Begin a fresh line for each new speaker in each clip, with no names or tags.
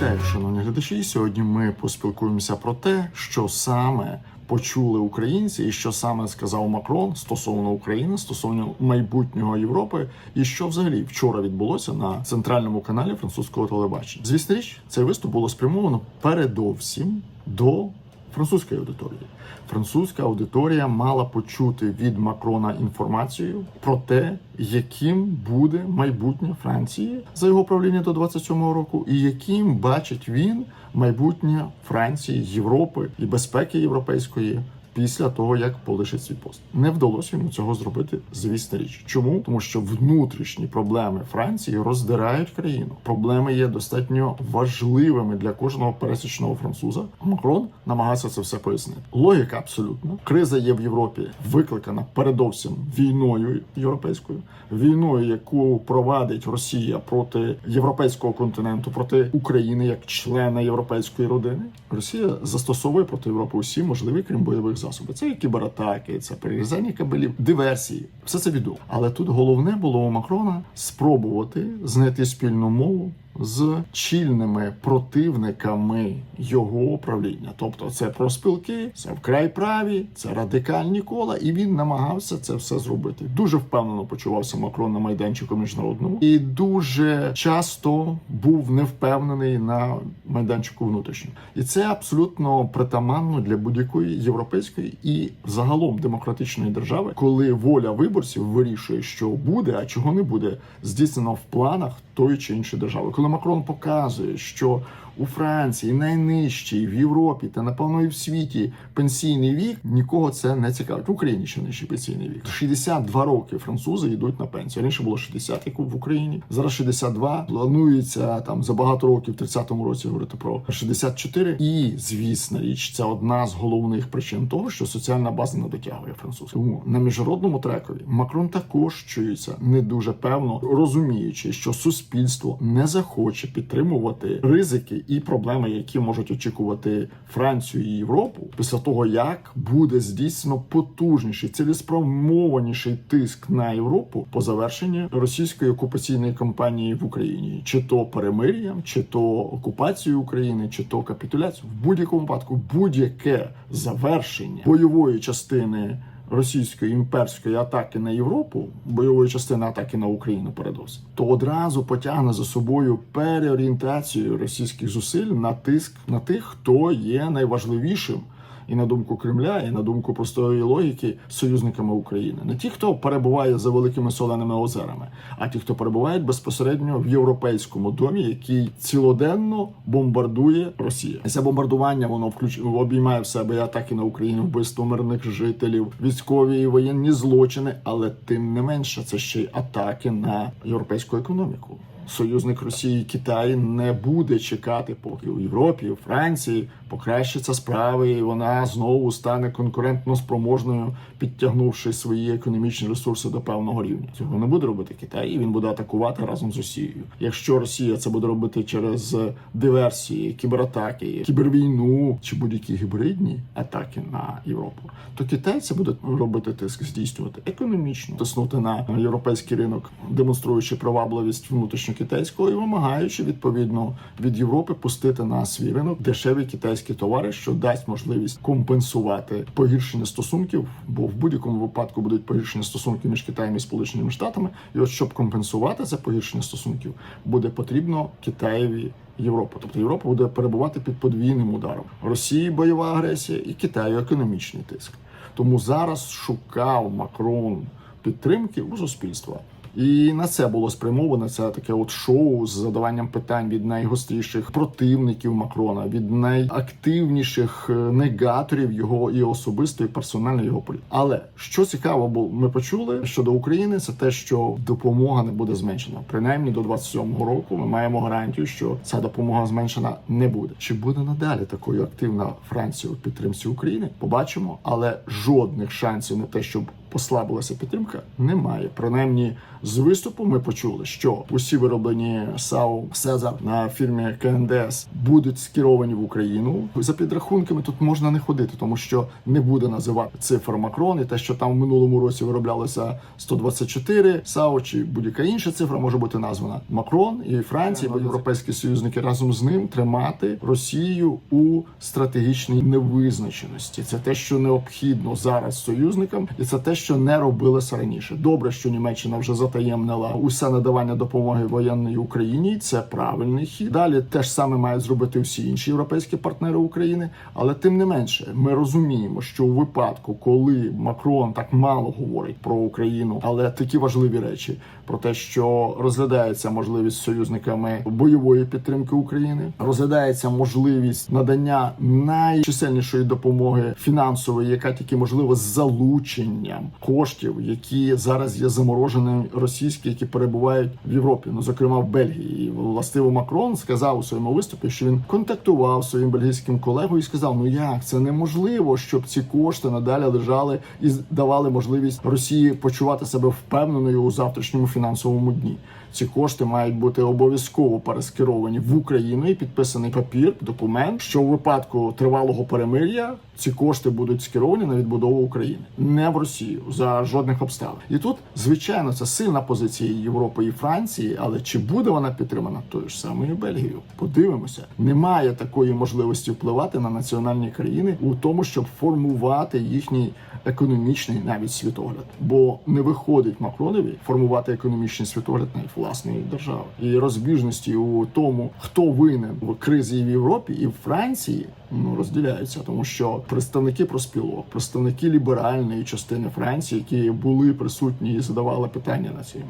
Вітаю, шановні глядачі. Сьогодні ми поспілкуємося про те, що саме почули українці, і що саме сказав Макрон стосовно України, стосовно майбутнього Європи, і що взагалі вчора відбулося на центральному каналі французького телебачення. Звісно річ, цей виступ було спрямовано передовсім до французької аудиторії. Французька аудиторія мала почути від Макрона інформацію про те, яким буде майбутнє Франції за його правління до 27-го року, і яким бачить він майбутнє Франції, Європи і безпеки європейської. Після того як полишить свій пост не вдалося йому цього зробити, звісна річ. Чому тому, що внутрішні проблеми Франції роздирають країну. Проблеми є достатньо важливими для кожного пересічного француза. Макрон намагався це все пояснити. Логіка абсолютно криза є в Європі, викликана передовсім війною європейською, війною, яку провадить Росія проти європейського континенту, проти України як члена європейської родини. Росія застосовує проти Європи усі можливі, крім бойових засобів. Це і кібератаки, це перерізання кабелів, диверсії. Все це відомо. Але тут головне було у Макрона спробувати знайти спільну мову з чільними противниками його правління. Тобто, це проспілки, це вкрай праві, це радикальні кола, і він намагався це все зробити. Дуже впевнено почувався Макрон на майданчику міжнародному і дуже часто був невпевнений на майданчику внутрішньому. І це абсолютно притаманно для будь-якої європейської і загалом демократичної держави, коли воля виборців вирішує, що буде, а чого не буде здійснено в планах тої чи іншої держави. Коли Макрон показує, що у Франції найнижчий в Європі та напевно і в світі пенсійний вік, нікого це не цікавить. В Україні ще нижчий пенсійний вік. 62 роки французи йдуть на пенсію. Раніше було 60, як в Україні. Зараз 62. Планується там за багато років, в 30-му році говорити про 64. І звісна річ, це одна з головних причин того, що соціальна база не дотягує французів. Тому на міжнародному трекові Макрон також чується не дуже певно, розуміючи, що суспільство не захоче підтримувати ризики і проблеми, які можуть очікувати Францію і Європу, після того як буде здійснено потужніший, цілеспрямованіший тиск на Європу по завершенні російської окупаційної кампанії в Україні, чи то перемир'ям, чи то окупацією України, чи то капітуляцією. В будь-якому випадку будь-яке завершення бойової частини. Російської імперської атаки на Європу, бойової частини атаки на Україну, передовсім, то одразу потягне за собою переорієнтацію російських зусиль на тиск на тих, хто є найважливішим. І на думку Кремля, і на думку простої логіки союзниками України, не ті, хто перебуває за великими соленими озерами, а ті, хто перебувають безпосередньо в європейському домі, який цілоденно бомбардує Росія. І Це бомбардування воно включ... обіймає в себе і атаки на Україну, вбивство мирних жителів, військові і воєнні злочини, але тим не менше це ще й атаки на європейську економіку. Союзник Росії Китай не буде чекати, поки у Європі, у Франції покращаться справи, і вона знову стане конкурентно спроможною, підтягнувши свої економічні ресурси до певного рівня. Цього не буде робити Китай, і він буде атакувати разом з Росією. Якщо Росія це буде робити через диверсії, кібератаки, кібервійну чи будь-які гібридні атаки на Європу, то Китай це буде робити тиск, здійснювати економічно, тиснути на європейський ринок, демонструючи привабливість внутрішньо китайського і вимагаючи відповідно від Європи пустити на свій ринок дешеві китайські товари, що дасть можливість компенсувати погіршення стосунків, бо в будь-якому випадку будуть погіршення стосунків між Китаєм і Сполученими Штатами. І от щоб компенсувати це погіршення стосунків, буде потрібно Китаєві. Європа, тобто Європа буде перебувати під подвійним ударом Росії бойова агресія і Китаю економічний тиск. Тому зараз шукав Макрон підтримки у суспільства. І на це було спрямоване це таке от шоу з задаванням питань від найгостріших противників Макрона, від найактивніших е, негаторів його і особистої персональної його політики. Але що цікаво, бо ми почули щодо України, це те, що допомога не буде зменшена. Принаймні до 27-го року ми маємо гарантію, що ця допомога зменшена не буде. Чи буде надалі такою активна Франція у підтримці України? Побачимо, але жодних шансів на те, щоб послабилася підтримка, немає. Принаймні, з виступу ми почули, що усі вироблені САУ Сезар на фірмі КНДС будуть скеровані в Україну. За підрахунками тут можна не ходити, тому що не буде називати цифр Макрон і те, що там в минулому році вироблялося 124 САУ чи будь-яка інша цифра може бути названа. Макрон і Франція, бо європейські союзники разом з ним тримати Росію у стратегічній невизначеності. Це те, що необхідно зараз союзникам, і це те, що не робилося раніше. Добре, що Німеччина вже затаємнила усе надавання допомоги воєнної Україні. Це правильний хід. Далі теж саме мають зробити всі інші європейські партнери України. Але тим не менше, ми розуміємо, що у випадку, коли Макрон так мало говорить про Україну, але такі важливі речі про те, що розглядається можливість союзниками бойової підтримки України, розглядається можливість надання найчисельнішої допомоги фінансової, яка тільки можливо з залученням коштів, які зараз є заморожені російські, які перебувають в Європі, ну зокрема в Бельгії. І властиво Макрон сказав у своєму виступі, що він контактував своїм бельгійським колегою і сказав: Ну як це неможливо, щоб ці кошти надалі лежали і давали можливість Росії почувати себе впевненою у завтрашньому фінансовому дні. Ці кошти мають бути обов'язково перескеровані в Україну і підписаний папір, документ, що у випадку тривалого перемир'я ці кошти будуть скеровані на відбудову України, не в Росію за жодних обставин. І тут, звичайно, це сильна позиція Європи і Франції, але чи буде вона підтримана тою ж самою Бельгією? Подивимося, немає такої можливості впливати на національні країни у тому, щоб формувати їхній економічний навіть світогляд, бо не виходить Макронові формувати економічний світогляд навіть власної держави і розбіжності у тому, хто винен в кризі в Європі і в Франції. Ну розділяються, тому що представники проспілок, представники ліберальної частини Франції, які були присутні і задавали питання на цим,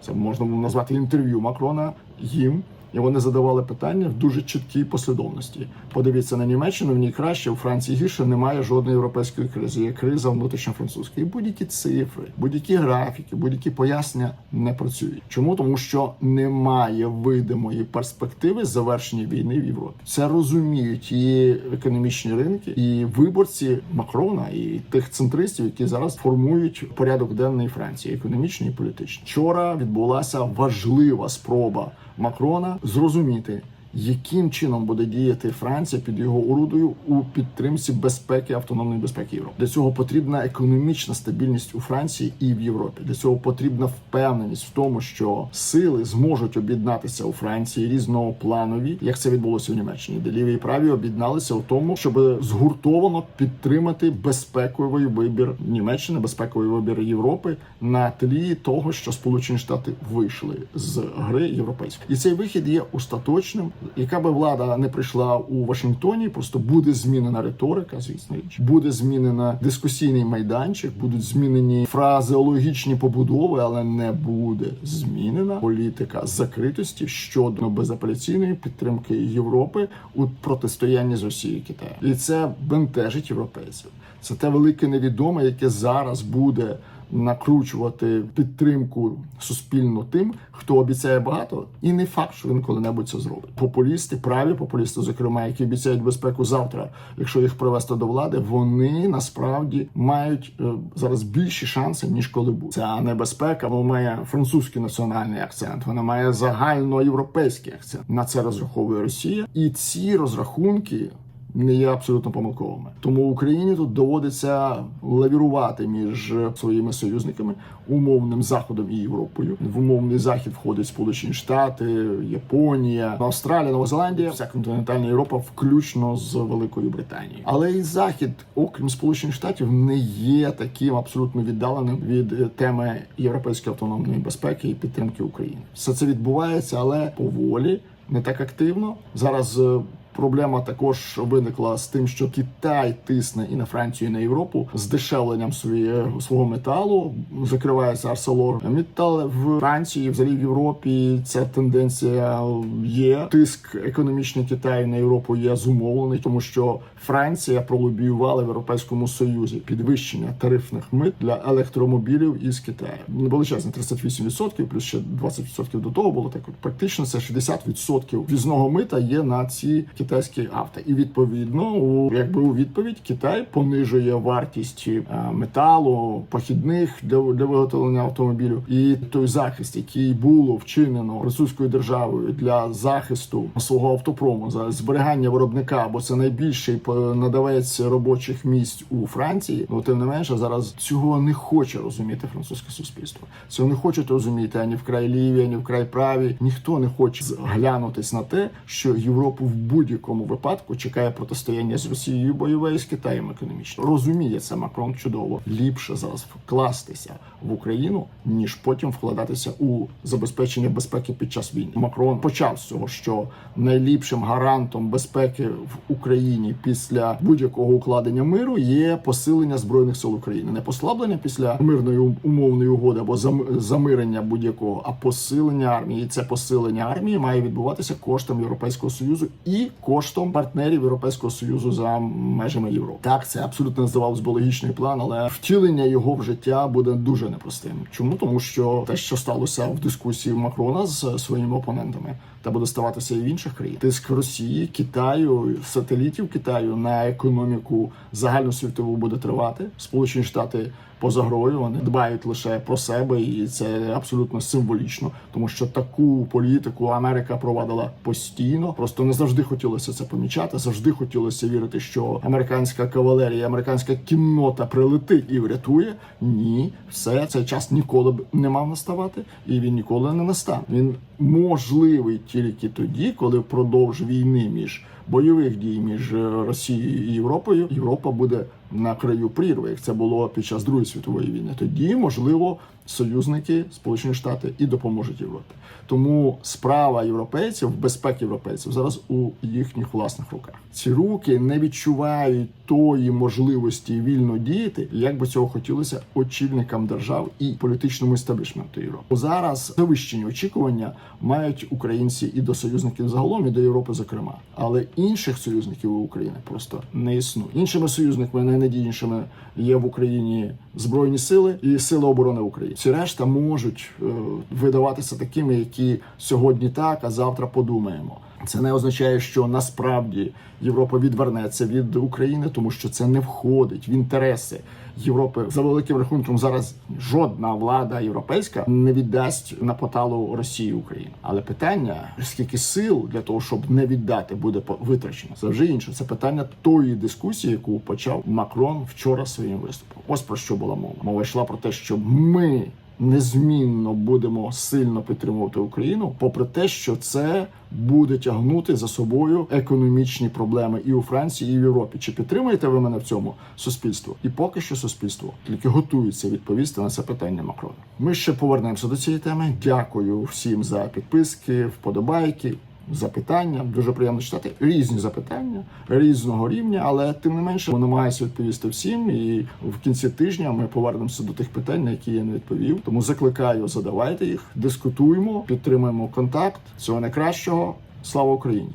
це можна було назвати інтерв'ю Макрона їм. І вони задавали питання в дуже чіткій послідовності. Подивіться на Німеччину, в ній краще, у Франції гірше немає жодної європейської кризи. Є криза внутрішньофранцузька. І будь-які цифри, будь-які графіки, будь-які пояснення не працюють. Чому? Тому що немає видимої перспективи завершення війни в Європі. Це розуміють і економічні ринки, і виборці Макрона, і тих центристів, які зараз формують порядок денний Франції, економічний і політичний. Вчора відбулася важлива спроба. Макрона зрозуміти, яким чином буде діяти Франція під його орудою у підтримці безпеки автономної безпеки Європи. Для цього потрібна економічна стабільність у Франції і в Європі. Для цього потрібна впевненість в тому, що сили зможуть об'єднатися у Франції різнопланові, як це відбулося в Німеччині, де ліві і праві об'єдналися у тому, щоб згуртовано підтримати безпековий вибір Німеччини, безпековий вибір Європи на тлі того, що Сполучені Штати вийшли з гри європейської, і цей вихід є остаточним. Яка би влада не прийшла у Вашингтоні, просто буде змінена риторика, звісно буде змінена дискусійний майданчик, будуть змінені фразеологічні побудови, але не буде змінена політика закритості щодо безапеляційної підтримки Європи у протистоянні з Росією і Китаєм. І це бентежить європейців. Це те велике невідоме, яке зараз буде накручувати підтримку суспільну тим, хто обіцяє багато, і не факт, що він коли-небудь це зробить. Популісти, праві популісти, зокрема, які обіцяють безпеку завтра, якщо їх привести до влади, вони насправді мають е, зараз більші шанси ніж коли був. Ця небезпека вона має французький національний акцент, вона має загальноєвропейський акцент. На це розраховує Росія, і ці розрахунки не є абсолютно помилковими. Тому Україні тут доводиться лавірувати між своїми союзниками, умовним заходом і Європою. В умовний захід входять Сполучені Штати, Японія, Австралія, Нова Зеландія, вся континентальна Європа, включно з Великою Британією. Але і захід, окрім Сполучених Штатів, не є таким абсолютно віддаленим від теми європейської автономної безпеки і підтримки України. Все це відбувається, але поволі. Не так активно зараз е, Проблема також виникла з тим, що Китай тисне і на Францію, і на Європу з дешевленням своє, свого металу. Закривається Арселор Метал в Франції, взагалі в Європі. Ця тенденція є. Тиск економічний Китаю на Європу є зумовлений, тому що Франція пролобіювала в Європейському Союзі підвищення тарифних мит для електромобілів із Китаю. Величезне 38%, плюс ще 20% до того було так. Практично це 60% візного мита є на ці китайські китайські авто. І відповідно, у якби у відповідь Китай понижує вартість е, металу, похідних для, для виготовлення автомобілю. І той захист, який було вчинено французькою державою для захисту свого автопрому за зберігання виробника, бо це найбільший по- надавець робочих місць у Франції. Ну тим не менше, зараз цього не хоче розуміти французьке суспільство. Цього не хочуть розуміти ані вкрай ліві, ані вкрай праві. Ніхто не хоче глянутись на те, що Європу в будь-якому випадку чекає протистояння з Росією бойове і з Китаєм економічно. Розуміє це Макрон чудово. Ліпше зараз вкластися в Україну, ніж потім вкладатися у забезпечення безпеки під час війни. Макрон почав з цього, що найліпшим гарантом безпеки в Україні після будь-якого укладення миру є посилення збройних сил України, не послаблення після мирної умовної угоди або зам- замирення будь-якого, а посилення армії. І це посилення армії має відбуватися коштом Європейського союзу і коштом партнерів Європейського союзу за межами Європи. Так, це абсолютно здавалось би логічний план, але втілення його в життя буде дуже непростим. Чому тому, що те, що сталося в дискусії Макрона з своїми опонентами, та буде ставатися і в інших країн. Тиск Росії, Китаю, сателітів Китаю на економіку загальносвітову буде тривати. Сполучені Штати поза грою вони дбають лише про себе, і це абсолютно символічно, тому що таку політику Америка провадила постійно. Просто не завжди хотілося це помічати. Завжди хотілося вірити, що американська кавалерія, американська кіннота прилетить і врятує. Ні, все цей час ніколи б не мав наставати, і він ніколи не настане. Він можливий тільки тоді, коли впродовж війни між бойових дій між е, Росією і Європою Європа буде на краю прірви, як це було під час Другої світової війни. Тоді можливо союзники Сполучені Штати і допоможуть Європі. Тому справа європейців, безпеки європейців зараз у їхніх власних руках. Ці руки не відчувають тої можливості вільно діяти, як би цього хотілося очільникам держав і політичному істеблішменту Європи. Зараз завищені очікування мають українці і до союзників загалом, і до Європи, зокрема. Але інших союзників у України просто не існує. Іншими союзниками найнадійнішими є в Україні збройні сили і сили оборони України. Ці решта можуть е, видаватися такими, які сьогодні так, а завтра подумаємо. Це не означає, що насправді Європа відвернеться від України, тому що це не входить в інтереси Європи. За великим рахунком зараз жодна влада європейська не віддасть на поталу Росії Україну. Але питання скільки сил для того, щоб не віддати, буде витрачено. Це вже інше. Це питання тої дискусії, яку почав Макрон вчора своїм виступом. Ось про що була мова. Мова йшла про те, що ми незмінно будемо сильно підтримувати Україну, попри те, що це буде тягнути за собою економічні проблеми і у Франції, і в Європі. Чи підтримуєте ви мене в цьому суспільство? І поки що суспільство тільки готується відповісти на це питання Макрона. Ми ще повернемося до цієї теми. Дякую всім за підписки, вподобайки. Запитання дуже приємно читати різні запитання різного рівня, але тим не менше намагаюся відповісти всім. І в кінці тижня ми повернемося до тих питань, на які я не відповів. Тому закликаю, задавайте їх, дискутуємо, підтримуємо контакт. Всього найкращого. Слава Україні!